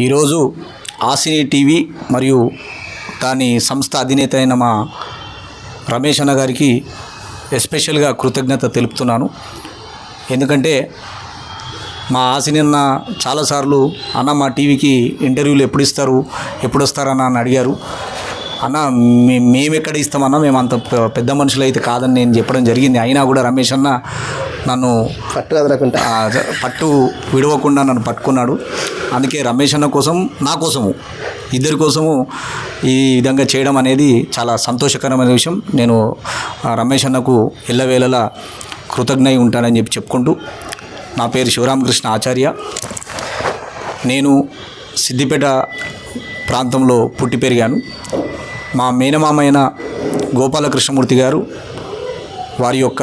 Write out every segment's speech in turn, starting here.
ఈరోజు ఆసినీ టీవీ మరియు దాని సంస్థ అధినేత అయిన మా రమేష్ అన్న గారికి ఎస్పెషల్గా కృతజ్ఞత తెలుపుతున్నాను. ఎందుకంటే మా ఆసిని అన్న చాలాసార్లు అన్న మా టీవీకి ఇంటర్వ్యూలు ఎప్పుడు ఇస్తారు ఎప్పుడు వస్తారన్న అని అడిగారు. అన్న మే మేము ఎక్కడ ఇస్తామన్నా మేము అంత పెద్ద మనుషులు అయితే కాదని నేను చెప్పడం జరిగింది. అయినా కూడా రమేష్ అన్న నన్ను పట్టు జ- పట్టు విడవకుండా నన్ను పట్టుకున్నాడు. అందుకే రమేష్ అన్న కోసం నా కోసము ఇద్దరి కోసము ఈ విధంగా చేయడం అనేది చాలా సంతోషకరమైన విషయం. నేను రమేష్ అన్నకు ఎల్లవేళలా కృతజ్ఞై ఉంటానని చెప్పి చెప్పుకుంటూ నా పేరు శివరామకృష్ణ ఆచార్య. నేను సిద్దిపేట ప్రాంతంలో పుట్టి పెరిగాను. మా మేనమామైన గోపాలకృష్ణమూర్తి గారు వారి యొక్క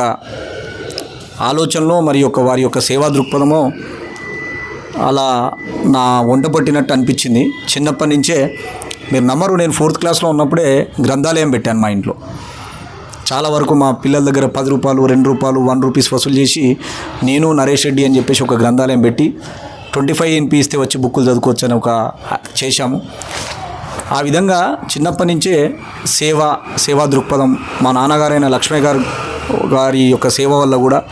ఆలోచనలో మరి యొక్క వారి యొక్క సేవా దృక్పథమో అలా నా వంట పట్టినట్టు అనిపించింది. చిన్నప్పటి నుంచే మీరు నమ్మరు నేను ఫోర్త్ క్లాస్లో ఉన్నప్పుడే గ్రంథాలయం పెట్టాను మా ఇంట్లో. చాలా వరకు మా పిల్లల దగ్గర పది రూపాయలు రెండు రూపాయలు వన్ రూపీస్ వసూలు చేసి నేను నరేష్ రెడ్డి అని చెప్పేసి ఒక గ్రంథాలయం పెట్టి ట్వంటీ ఫైవ్ ఎన్పీ ఇస్తే వచ్చి బుక్కులు చదువుకోవచ్చు అని ఒక చేశాము. ఆ విధంగా చిన్నప్పటి నుంచే సేవ సేవా దృక్పథం మా నాన్నగారైన లక్ష్మయ్య గారు గారి యొక్క సేవ వల్ల కూడా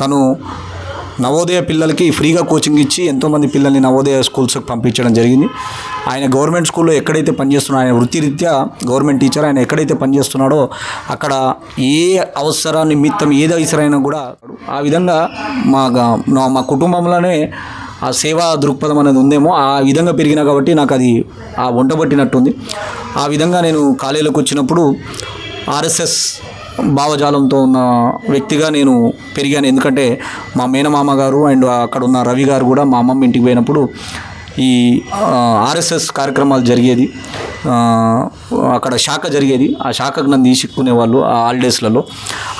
తను నవోదయ పిల్లలకి ఫ్రీగా కోచింగ్ ఇచ్చి ఎంతోమంది పిల్లల్ని నవోదయ స్కూల్స్కి పంపించడం జరిగింది. ఆయన గవర్నమెంట్ స్కూల్లో ఎక్కడైతే పనిచేస్తున్నాడో ఆయన వృత్తిరీత్యా గవర్నమెంట్ టీచర్ ఆయన ఎక్కడైతే పనిచేస్తున్నాడో అక్కడ ఏ అవసర నిమిత్తం ఏది అవసరమైనా కూడా ఆ విధంగా మా మా కుటుంబంలోనే ఆ సేవా దృక్పథం అనేది ఉందేమో ఆ విధంగా పెరిగినా కాబట్టి నాకు అది ఆ వంటబట్టినట్టుంది. ఆ విధంగా నేను కాలేజీలోకి వచ్చినప్పుడు ఆర్ఎస్ఎస్ భావజాలంతో ఉన్న వ్యక్తిగా నేను పెరిగాను. ఎందుకంటే మా మేనమామ గారు అండ్ అక్కడ ఉన్న రవి గారు కూడా మా అమ్మమ్మ ఇంటికి పోయినప్పుడు ఈ ఆర్ఎస్ఎస్ కార్యక్రమాలు జరిగేది. అక్కడ శాఖ జరిగేది. ఆ శాఖకు నన్ను తీసుకునేవాళ్ళు ఆ హాలిడేస్లలో.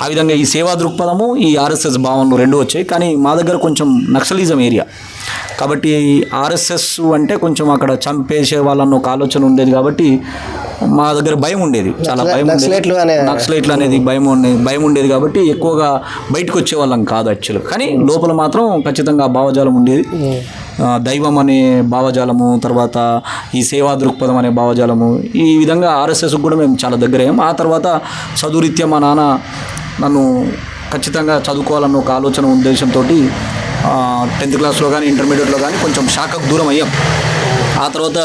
ఆ విధంగా ఈ సేవా దృక్పథము ఈ ఆర్ఎస్ఎస్ భావనలు రెండు వచ్చాయి. కానీ మా దగ్గర కొంచెం నక్సలిజం ఏరియా. కాబట్టి ఆర్ఎస్ఎస్ అంటే కొంచెం అక్కడ చంపేసే వాళ్ళన్న ఒక ఆలోచన ఉండేది కాబట్టి మా దగ్గర భయం ఉండేది. చాలా భయం నక్సలైట్లు అనే నక్సలైట్లు అనేది భయం ఉండేది భయం ఉండేది కాబట్టి ఎక్కువగా బయటకు వచ్చే వాళ్ళం కాదు యాక్చువల్గా. కానీ లోపల మాత్రం ఖచ్చితంగా భావజాలం ఉండేది. దైవం అనే భావజాలము తర్వాత ఈ సేవా దృక్పథం అనే భావజాలము ఈ విధంగా ఆర్ఎస్ఎస్ కూడా మేము చాలా దగ్గరయ్యాం ఆ తర్వాత చదువురీత్యా మా నాన్న నన్ను ఖచ్చితంగా చదువుకోవాలన్న ఒక ఆలోచన ఉద్దేశంతో టెన్త్ క్లాస్లో కానీ ఇంటర్మీడియట్లో కానీ కొంచెం శాఖకు దూరం అయ్యాం. ఆ తర్వాత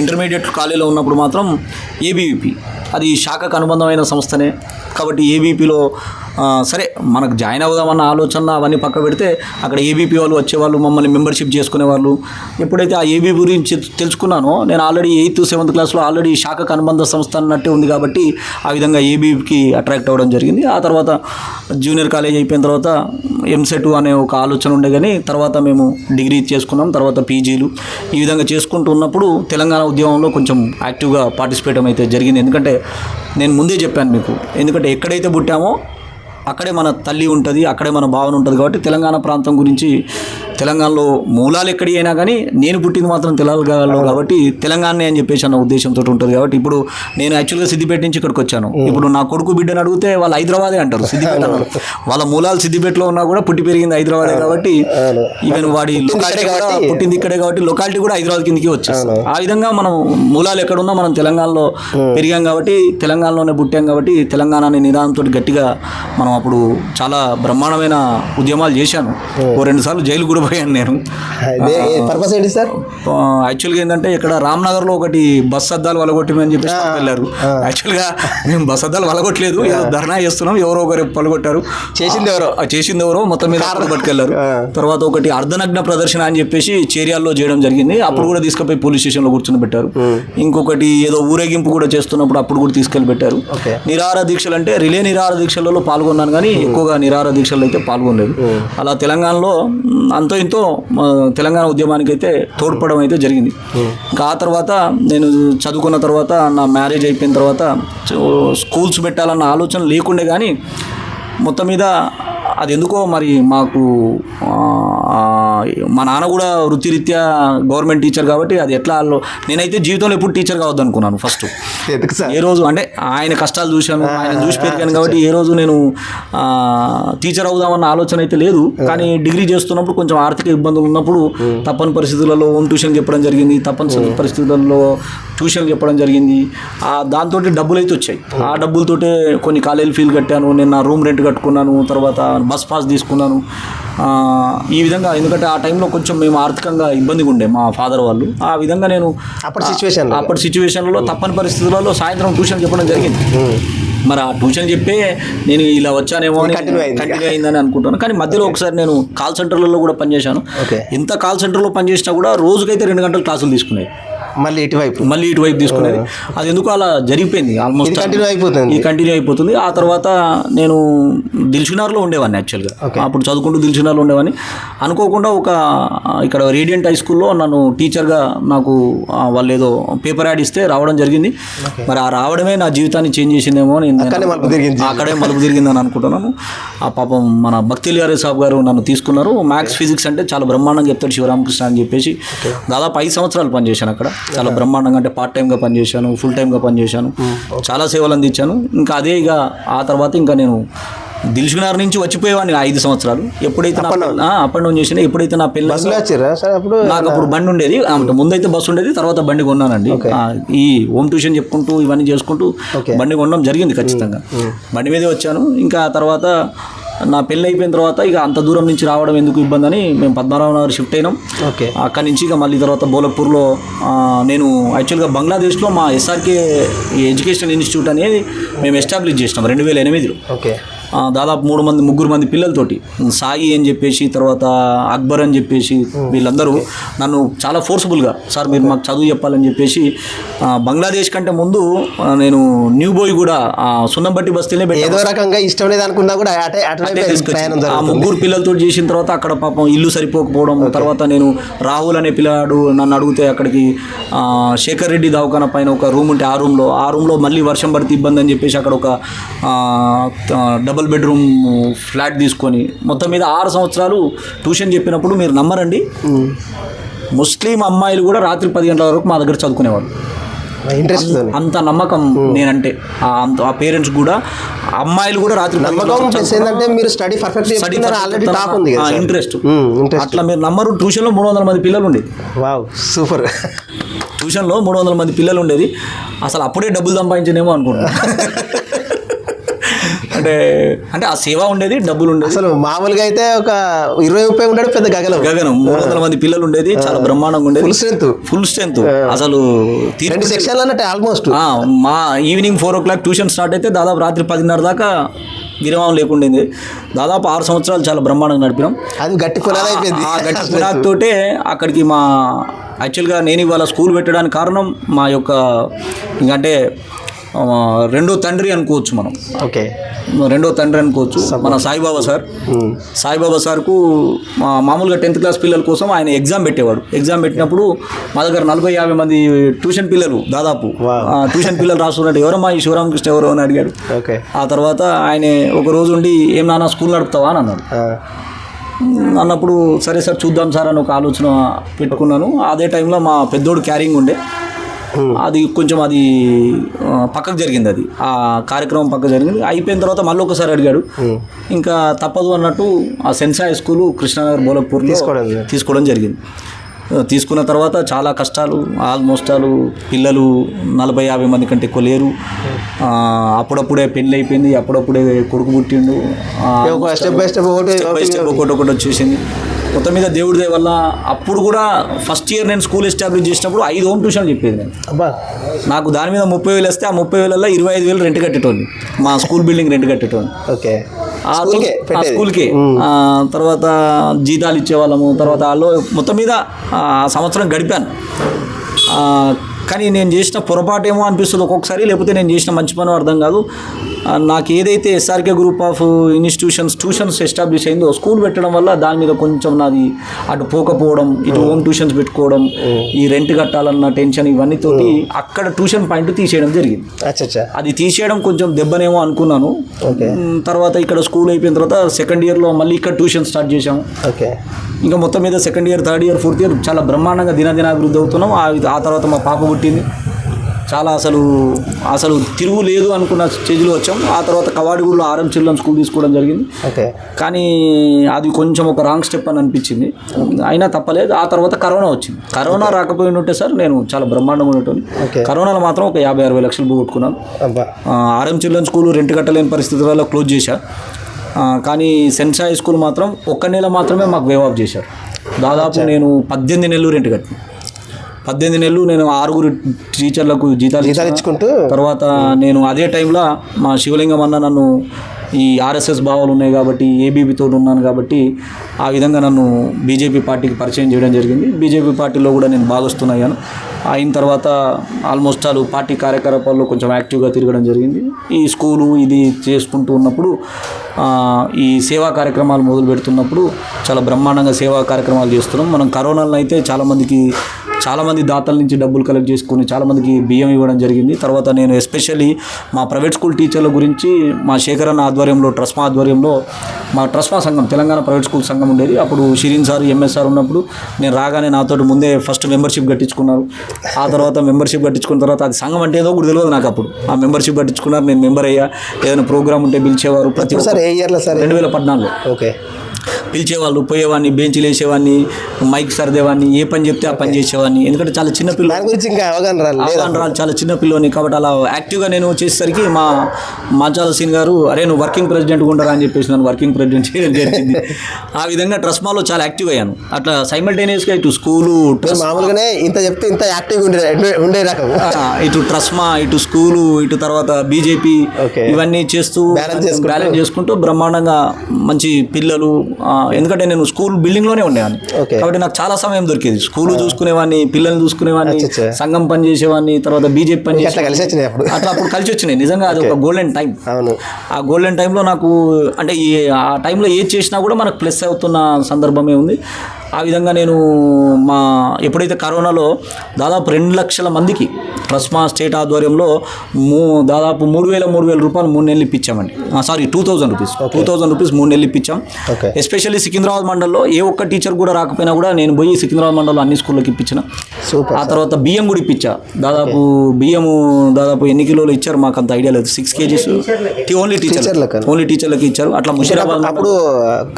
ఇంటర్మీడియట్ కాలేజీలో ఉన్నప్పుడు మాత్రం ఏబీవీపీ అది శాఖకు అనుబంధమైన సంస్థనే. కాబట్టి ఏబీపీలో సరే మనకు జాయిన్ అవుదామన్న ఆలోచన అవన్నీ పక్క పెడితే అక్కడ ఏబీపీ వాళ్ళు వచ్చేవాళ్ళు మమ్మల్ని మెంబర్షిప్ చేసుకునేవాళ్ళు. ఎప్పుడైతే ఆ ఏబీ గురించి తెలుసుకున్నానో నేను ఆల్రెడీ ఎయిత్ సెవెంత్ క్లాస్లో ఆల్రెడీ శాఖకు అనుబంధ సంస్థ అన్నట్టే ఉంది కాబట్టి ఆ విధంగా ఏబీకి అట్రాక్ట్ అవ్వడం జరిగింది. ఆ తర్వాత జూనియర్ కాలేజ్ అయిపోయిన తర్వాత ఎంసెట్ అనే ఒక ఆలోచన ఉండే కానీ తర్వాత మేము డిగ్రీ చేసుకున్నాం తర్వాత పీజీలు ఈ విధంగా చేసుకుంటూ ఉన్నప్పుడు తెలంగాణ ఉద్యమంలో కొంచెం యాక్టివ్గా పార్టిసిపేట్ అయితే జరిగింది. ఎందుకంటే నేను ముందే చెప్పాను మీకు ఎందుకంటే ఎక్కడైతే పుట్టామో అక్కడే మన తల్లి ఉంటుంది అక్కడే మన భావన ఉంటుంది కాబట్టి తెలంగాణ ప్రాంతం గురించి తెలంగాణలో మూలాలు ఎక్కడి అయినా కానీ నేను పుట్టింది మాత్రం తెలంగాణలో కాబట్టి తెలంగాణనే అని చెప్పేసి అన్న ఉద్దేశంతో ఉంటుంది కాబట్టి ఇప్పుడు నేను యాక్చువల్గా సిద్దిపేట నుంచి ఇక్కడికి వచ్చాను. ఇప్పుడు నా కొడుకు బిడ్డను అడిగితే వాళ్ళు హైదరాబాదే అంటారు సిద్దిపేట అన్నారు. వాళ్ళ మూలాలు సిద్దిపేటలో ఉన్నా కూడా పుట్టి పెరిగింది హైదరాబాదే కాబట్టి ఈవెన్ వాడి లొకాలిటీ కూడా పుట్టింది ఇక్కడే కాబట్టి లొకాలిటీ కూడా హైదరాబాద్ కిందకి వచ్చేస్తుంది ఆ విధంగా మనం మూలాలు ఎక్కడున్నా మనం తెలంగాణలో పెరిగాం కాబట్టి తెలంగాణలోనే పుట్టాం కాబట్టి తెలంగాణ అనే నినాదంతో గట్టిగా మనం అప్పుడు చాలా బ్రహ్మాండమైన ఉద్యమాలు చేశాను. ఓ రెండు సార్లు జైలు కూడా పోయాను నేను. పర్పస్ ఏంటి సార్? యాక్చువల్గా ఏంటంటే ఇక్కడ రామ్నగర్లో ఒకటి బస్ అద్దాలు వలగొట్టమని చెప్పేసి వెళ్ళారు యాక్చువల్గా మేము బస్ అద్దాలు వలగొట్టలేదు ఏదో ధర్నా చేస్తున్నాం ఎవరో ఒకరు పలగొట్టారు. చేసింది ఎవరో? చేసింది ఎవరో మొత్తం మీద పట్టుకెళ్ళారు తర్వాత ఒకటి అర్ధనగ్న ప్రదర్శన అని చెప్పేసి చేరియాల్లో చేయడం జరిగింది. అప్పుడు కూడా తీసుకుపోయి పోలీస్ స్టేషన్లో కూర్చొని పెట్టారు. ఇంకొకటి ఏదో ఊరేగింపు కూడా చేస్తున్నప్పుడు అప్పుడు కూడా తీసుకెళ్ళి పెట్టారు. ఓకే. నిరాహార దీక్షలు అంటే రిలే నిరాహార దీక్షలలో పాల్గొన్నాను కానీ ఎక్కువగా నిరాహార దీక్షల్లో అయితే పాల్గొనలేదు. అలా తెలంగాణలో అంతో మ, తెలంగాణ ఉద్యమానికి అయితే తోడ్పడడం అయితే జరిగింది. ఇంకా ఆ తర్వాత నేను చదువుకున్న తర్వాత నా మ్యారేజ్ అయిపోయిన తర్వాత స్కూల్స్ పెట్టాలన్న ఆలోచన లేకుండే కానీ మొత్తం మీద అది ఎందుకో మరి మాకు మా నాన్న కూడా వృత్తిరీత్యా గవర్నమెంట్ టీచర్ కాబట్టి అది ఎట్లా వాళ్ళు నేనైతే జీవితంలో ఎప్పుడు టీచర్ కావద్దు అనుకున్నాను ఫస్ట్ ఏ రోజు అంటే ఆయన కష్టాలు చూశాను ఆయన చూసి పెరిగాను కాబట్టి ఏ రోజు నేను టీచర్ అవుదామన్న ఆలోచన అయితే లేదు. కానీ డిగ్రీ చేస్తున్నప్పుడు కొంచెం ఆర్థిక ఇబ్బందులు ఉన్నప్పుడు తప్పని పరిస్థితులలో హోమ్ ట్యూషన్ చెప్పడం జరిగింది తప్పని పరిస్థితులలో ట్యూషన్ చెప్పడం జరిగింది. ఆ దాంతో డబ్బులు అయితే వచ్చాయి. ఆ. డబ్బులతోటే కొన్ని కాలేజీ ఫీజు కట్టాను నేను నా రూమ్ రెంట్ కట్టుకున్నాను తర్వాత బస్ పాస్ తీసుకున్నాను. ఈ విధంగా ఎందుకంటే ఆ టైంలో కొంచెం మేము ఆర్థికంగా ఇబ్బందిగా ఉండే మా ఫాదర్ వాళ్ళు. ఆ విధంగా నేను అప్పటి సిచ్యువేషన్ అప్పటి సిచ్యువేషన్లో తప్పని పరిస్థితులలో సాయంత్రం ట్యూషన్ చెప్పడం జరిగింది. మరి ఆ ట్యూషన్ చెప్పే నేను ఇలా వచ్చానేమో. కంటిన్యూ అయిందని అనుకుంటాను. కానీ మధ్యలో ఒకసారి నేను కాల్ సెంటర్లలో కూడా పనిచేశాను ఎంత కాల్ సెంటర్లో పనిచేసినా కూడా రోజుకైతే రెండు గంటలు క్లాసులు తీసుకునేది. మళ్ళీ ఇటువైపు. మళ్ళీ ఇటువైపు తీసుకునేది. అది ఎందుకు అలా జరిగిపోయింది ఆల్మోస్ట్ కంటిన్యూ అయిపోతుంది. ఈ కంటిన్యూ అయిపోతుంది. ఆ తర్వాత నేను దిల్షునార్లో ఉండేవాడిని యాక్చువల్గా అప్పుడు చదువుకుంటూ దిల్షునార్లో ఉండేవాడిని అనుకోకుండా ఒక ఇక్కడ రేడియంట్ హై స్కూల్లో నన్ను టీచర్గా నాకు వాళ్ళు ఏదో పేపర్ యాడ్ ఇస్తే రావడం జరిగింది. మరి ఆ రావడమే నా జీవితాన్ని చేంజ్ చేసిందేమో అని అక్కడే మలుపు తిరిగింది. అక్కడే మలుపు తిరిగిందని అనుకుంటున్నాను. ఆ పాపం మన భక్తి గారి సాబ్ గారు నన్ను తీసుకున్నారు. మ్యాథ్స్ ఫిజిక్స్ అంటే చాలా బ్రహ్మాండంగా చెప్తాడు శివరామకృష్ణ అని చెప్పేసి. దాదాపు ఐదు సంవత్సరాలు పనిచేశాను అక్కడ. చాలా బ్రహ్మాండంగా అంటే పార్ట్ టైంగా పనిచేశాను ఫుల్ టైంగా పనిచేశాను. చాలా సేవలు అందించాను. ఇంకా అదే ఇక ఆ తర్వాత ఇంకా నేను దిల్సుకునార్ నుంచి వచ్చిపోయేవాడిని ఐదు సంవత్సరాలు. ఎప్పుడైతే నా అప్ అండ్ డౌన్ చేసినా ఎప్పుడైతే నా అప్పుడు నాకు అప్పుడు బండి ఉండేది. ముందైతే బస్సు ఉండేది తర్వాత బండి కొన్నానండి. ఈ హోమ్ ట్యూషన్ చెప్పుకుంటూ ఇవన్నీ చేసుకుంటూ బండి కొనడం జరిగింది ఖచ్చితంగా. బండి మీదే వచ్చాను. ఇంకా తర్వాత నా పెళ్ళి అయిపోయిన తర్వాత ఇక అంత దూరం నుంచి రావడం ఎందుకు ఇబ్బంది అని మేము పద్మనాభ నగర్ షిఫ్ట్ అయినాం. ఓకే. అక్కడి నుంచి ఇక మళ్ళీ తర్వాత బోలక్పూర్లో ఆ, నేను యాక్చువల్గా బంగ్లాదేశ్లో మా ఎస్ఆర్కే ఎడ్యుకేషన్ ఇన్స్టిట్యూట్ అనేది మేము ఎస్టాబ్లిష్ చేసినాం రెండు వేల ఎనిమిదిలో. ఓకే. దాదాపు మూడు మంది ముగ్గురు మంది పిల్లలతోటి. సాయి అని చెప్పేసి తర్వాత అక్బర్ అని చెప్పేసి వీళ్ళందరూ నన్ను చాలా ఫోర్స్ఫుల్గా సార్ మీరు మాకు చదువు చెప్పాలని చెప్పేసి బంగ్లాదేశ్ కంటే ముందు నేను న్యూ బోయ్ కూడా ఆ, సున్నంబట్టి బస్తీనే ఏదో రకంగా ఇష్టం లేదు అనుకున్నా కూడా ఆ ముగ్గురు పిల్లలతో చేసిన తర్వాత అక్కడ పాపం ఇల్లు సరిపోకపోవడం తర్వాత నేను రాహుల్ అనే పిల్లాడు నన్ను అడిగితే అక్కడికి శేఖర్ రెడ్డి దవాఖాన పైన ఒక రూమ్ ఉంటే ఆ రూమ్లో ఆ రూమ్లో మళ్ళీ వర్షం పడితే ఇబ్బంది అని చెప్పేసి అక్కడ ఒక డబుల్ బెడ్రూమ్ ఫ్లాట్ తీసుకొని మొత్తం మీద ఆరు సంవత్సరాలు ట్యూషన్ చెప్పినప్పుడు మీరు నమ్మరండి. ముస్లిం అమ్మాయిలు కూడా రాత్రి పది గంటల వరకు మా దగ్గర చదువుకునేవాళ్ళు. ఇంట్రెస్ట్ అంత నమ్మకం నేనంటే ఆ పేరెంట్స్ కూడా అమ్మాయిలు కూడా రాత్రి ఏంటంటే మీరు స్టడీ పర్ఫెక్ట్ ఆల్రెడీ ఉంది ఇంట్రెస్ట్ అట్లా మీరు నమ్మరు ట్యూషన్లో మూడు వందల మంది పిల్లలు ఉండేది వావ్ సూపర్. ట్యూషన్లో మూడు వందల మంది పిల్లలు ఉండేది. అసలు అప్పుడే డబ్బులు సంపాదించనేమో అనుకుంటున్నాను అంటే అంటే ఆ సేవ ఉండేది డబ్బులు ఉండేది. అసలు మామూలుగా అయితే ఒక ఇరవై ముప్పై ఉండడు పెద్ద గగనం. గగనం. మూడు వందల మంది పిల్లలు ఉండేది చాలా బ్రహ్మాండంగా ఉండేది. ఫుల్ స్ట్రెంత్ ఫుల్ స్ట్రెంత్ అసలు తీర్పు రెండు సెక్షన్లు అన్నట్టు ఆల్మోస్ట్ ఆ, మా evening four o'clock tuition start అయితే దాదాపు రాత్రి పదిన్నర దాకా విరామం లేకుండేది. దాదాపు ఆరు సంవత్సరాలు చాలా బ్రహ్మాండంగా నడిపినాం. అది గట్టి పునాది అయిపోయింది. ఆ గట్టి పునాది తోటే అక్కడికి మా యాక్చువల్గా నేను ఇవాళ స్కూల్ పెట్టడానికి కారణం మా యొక్క ఇంకంటే రెండో తండ్రి అనుకోవచ్చు మనం. ఓకే. రెండో తండ్రి అనుకోవచ్చు. మన సాయిబాబా సార్. సాయిబాబా సార్కు మామూలుగా టెన్త్ క్లాస్ పిల్లల కోసం ఆయన ఎగ్జామ్ పెట్టేవాడు. ఎగ్జామ్ పెట్టినప్పుడు మా దగ్గర నలభై యాభై మంది ట్యూషన్ పిల్లలు దాదాపు. ట్యూషన్ పిల్లలు రాస్తున్నట్టు ఎవరమ్మా ఈ శివరామకృష్ణ ఎవరో అని అడిగాడు. ఓకే. ఆ తర్వాత ఆయన ఒక రోజు ఉండి ఏం నాన్న స్కూల్ నడుపుతావా? అని అన్నాడు. అన్నప్పుడు సరే సార్ చూద్దాం సార్ అని ఒక ఆలోచన పెట్టుకున్నాను. అదే టైంలో మా పెద్దోడు క్యారింగ్ ఉండే. అది కొంచెం అది పక్కకు జరిగింది అది. ఆ కార్యక్రమం పక్కకు జరిగింది. అయిపోయిన తర్వాత మళ్ళీ ఒకసారి అడిగాడు. ఇంకా తప్పదు అన్నట్టు ఆ సెన్సాయ్ స్కూల్ కృష్ణానగర్ బోలక్పూర్లో తీసుకోవడం తీసుకోవడం జరిగింది. తీసుకున్న తర్వాత చాలా కష్టాలు ఆల్మోస్ట్ ఆలు పిల్లలు నలభై యాభై మంది కంటే ఎక్కువ లేరు. అప్పుడప్పుడే పెళ్ళి అయిపోయింది అప్పుడప్పుడే కొడుకు పుట్టిండు. స్టెప్ బై స్టెప్ ఒకటి స్టెప్ బై స్టెప్ ఒకటి ఒకటి వచ్చేసింది. మొత్తం మీద దేవుడి దయ వల్ల అప్పుడు కూడా ఫస్ట్ ఇయర్ నేను స్కూల్ ఎస్టాబ్లిష్ చేసినప్పుడు ఐదు హోమ్ ట్యూషన్ చెప్పేది నేను. అబ్బా. నాకు దాని మీద ముప్పై వేలు వస్తే ఆ ముప్పై వేలలో ఇరవై ఐదు వేలు రెంట్ కట్టేటోని మా స్కూల్ బిల్డింగ్ రెంట్ కట్టేటోని ఓకే. ఆ స్కూల్కే తర్వాత జీతాలు ఇచ్చేవాళ్ళము తర్వాత వాళ్ళు మొత్తం మీద ఆ సంవత్సరం గడిపాను. కానీ నేను చేసిన పొరపాటు ఏమో అనిపిస్తుంది ఒక్కొక్కసారి లేకపోతే నేను చేసిన మంచి పని అర్థం కాదు. నాకు ఏదైతే SRK group of institutions tuitions establish అయిందో స్కూల్ పెట్టడం వల్ల దాని మీద కొంచెం నాది అటు పోకపోవడం ఇటు హోమ్ ట్యూషన్స్ పెట్టుకోవడం ఈ రెంట్ కట్టాలన్న టెన్షన్ ఇవన్నీ తోటి అక్కడ ట్యూషన్ పాయింట్ తీసేయడం జరిగింది. అది తీసేయడం కొంచెం దెబ్బనేమో అనుకున్నాను. తర్వాత ఇక్కడ స్కూల్ అయిపోయిన తర్వాత సెకండ్ ఇయర్లో మళ్ళీ ఇక్కడ ట్యూషన్ స్టార్ట్ చేశాము. ఓకే ఇంకా మొత్తం మీద second year third year fourth year చాలా బ్రహ్మాండంగా దినదిన అభివృద్ధి అవుతున్నాం. ఆ ఆ తర్వాత మా పాప పుట్టింది చాలా అసలు అసలు తిరుగు లేదు అనుకున్న స్టేజ్లో వచ్చాం. ఆ తర్వాత కవాడిగూడలో ఆర్ఎం చిల్డ్రన్ స్కూల్ తీసుకోవడం జరిగింది. ఓకే. కానీ అది కొంచెం ఒక రాంగ్ స్టెప్ అని అనిపించింది. అయినా తప్పలేదు. ఆ తర్వాత కరోనా వచ్చింది. కరోనా రాకపోయిన ఉంటే సార్ నేను చాలా బ్రహ్మాండంగా ఉండేటోని. ఓకే. కరోనాలో మాత్రం ఒక యాభై అరవై లక్షలు పోగొట్టుకున్నాను. ఆర్ఎం చిల్డ్రన్ స్కూల్ రెంట్ కట్టలేని పరిస్థితి వల్ల క్లోజ్ చేశా. కానీ సెంట్ సాయి స్కూల్ మాత్రం ఒక్క నెల మాత్రమే మాకు వేవ్ ఆఫ్ చేశారు. దాదాపు నేను పద్దెనిమిది నెలలు రెంట్ కట్టిన. పద్దెనిమిది నెలలు నేను ఆరుగురు టీచర్లకు జీతాలు జీతాలు. ఇచ్చుకుంటూ? తర్వాత నేను అదే టైంలో మా శివలింగం అన్న నన్ను ఈ ఆర్ఎస్ఎస్ భావాలు ఉన్నాయి కాబట్టి ఏబీపీతో ఉన్నాను కాబట్టి ఆ విధంగా నన్ను బీజేపీ పార్టీకి పరిచయం చేయడం జరిగింది. బీజేపీ పార్టీలో కూడా నేను భాగస్తున్నాను అయిన తర్వాత ఆల్మోస్ట్ ఆల్ పార్టీ కార్యకలాపాల్లో కొంచెం యాక్టివ్గా తిరగడం జరిగింది. ఈ స్కూలు ఇది చేసుకుంటూ ఉన్నప్పుడు ఈ సేవా కార్యక్రమాలు మొదలు పెడుతున్నప్పుడు చాలా బ్రహ్మాండంగా సేవా కార్యక్రమాలు చేస్తున్నాం. మనం కరోనాలో అయితే చాలామందికి చాలామంది దాతల నుంచి డబ్బులు కలెక్ట్ చేసుకుని చాలామందికి బియ్యం ఇవ్వడం జరిగింది. తర్వాత నేను ఎస్పెషల్లీ మా ప్రైవేట్ స్కూల్ టీచర్ల గురించి మా శేఖరన్న ఆధ్వర్యంలో ట్రస్మా ఆధ్వర్యంలో మా ట్రస్మా సంఘం తెలంగాణ ప్రైవేట్ స్కూల్ సంఘం ఉండేది. అప్పుడు షిరీన్ సార్ ఎంఎస్ఆర్ ఉన్నప్పుడు నేను రాగానే నాతో ముందే ఫస్ట్ మెంబర్షిప్ కట్టించుకున్నారు. ఆ తర్వాత మెంబర్షిప్ కట్టించుకున్న తర్వాత అది సంఘం అంటే ఏదో కూడా తెలియదు నాకు అప్పుడు. ఆ మెంబర్షిప్ కట్టించుకున్నారు నేను మెంబర్ అయ్యా. ఏదైనా ప్రోగ్రామ్ ఉంటే పిలిచేవారు ప్రతి ఇప్పుడు సార్? ఏ ఇయర్లో సార్ రెండు వేల పద్నాలుగులో. ఓకే. పిలిచేవాళ్ళు పోయేవాడిని బెంచ్లు వేసేవాడిని మైక్ సర్దేవాడిని ఏ పని చెప్తే ఆ పని చేసేవాడిని. ఎందుకంటే చాలా చిన్న పిల్ల దాని గురించి ఇంకా అవగాహన రాలేదు. అవగాహన రాలు చాలా చిన్న పిల్లని కాబట్టి అలా యాక్టివ్గా నేను చేసేసరికి మా మాచాల సీన్ గారు అరే నువ్వు వర్కింగ్ ప్రెసిడెంట్ ఉండరా అని చెప్పేసి నన్ను వర్కింగ్ ప్రెసిడెంట్ చేయడం జరిగింది. ఆ విధంగా ట్రస్మాలో చాలా యాక్టివ్ అయ్యాను. అట్లా సైమల్టేనియస్గా ఇటు స్కూలు మామూలుగానే ఇంత చెప్తే ఇంత యాక్టివ్ ఉండే ఉండే- రకం. ఇటు ట్రస్మా ఇటు స్కూలు ఇటు తర్వాత బీజేపీ. ఇవన్నీ చేస్తూ. బ్యాలెన్స్ చేసుకుంటూ బ్రహ్మాండంగా మంచి పిల్లలు ఆ, ఎందుకంటే నేను స్కూల్ బిల్డింగ్లోనే ఉండేవాడిని. ఓకే. కాబట్టి నాకు చాలా సమయం దొరికేది. స్కూల్ చూసుకునేవాడిని పిల్లల్ని చూసుకునేవాడిని. సంఘం పని చేసేవాడిని తర్వాత బీజేపీ పని అట్లా. కలిసి వచ్చినాయి అట్లా అప్పుడు కలిసి వచ్చినాయి. నిజంగా అది ఒక గోల్డెన్ టైం ఆ గోల్డెన్ టైంలో నాకు అంటే ఈ ఆ టైంలో ఏది చేసినా కూడా మనకు ప్లస్ అవుతున్న సందర్భమే ఉంది. ఆ విధంగా నేను మా ఎప్పుడైతే కరోనాలో దాదాపు రెండు లక్షల మందికి ట్రస్మా స్టేట్ ఆధ్వర్యంలో మూ దాదాపు మూడు వేల మూడు వేల రూపాయలు మూడు నెలలు ఇప్పించామండి. Sorry two thousand rupees. Two thousand rupees మూడు నెలలు ఇప్పించాం. ఓకే. ఎస్పెషల్లీ సికింద్రాబాద్ మండల్లో ఏ ఒక్క టీచర్ కూడా రాకపోయినా కూడా నేను పోయి సికింద్రాబాద్ మండలంలో అన్ని స్కూళ్ళకి ఇప్పించిన. సూపర్ ఆ తర్వాత బియ్యం కూడా ఇప్పించా. దాదాపు బియ్యము దాదాపు ఎన్ని కిలోలు ఇచ్చారు మాకు అంత ఐడియా లేదు. Six KGs. Only teacher. Only టీచర్లకి ఇచ్చారు. అట్లా ముషిరాబాద్ అప్పుడు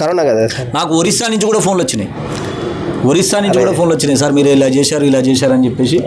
కరోనా కదా నాకు ఒరిస్సా నుంచి కూడా ఫోన్లు వచ్చినాయి. ఒరిస్సా నుంచి కూడా ఫోన్లు వచ్చినాయి. సార్ మీరు ఇలా చేశారు ఇలా చేశారు అని చెప్పేసి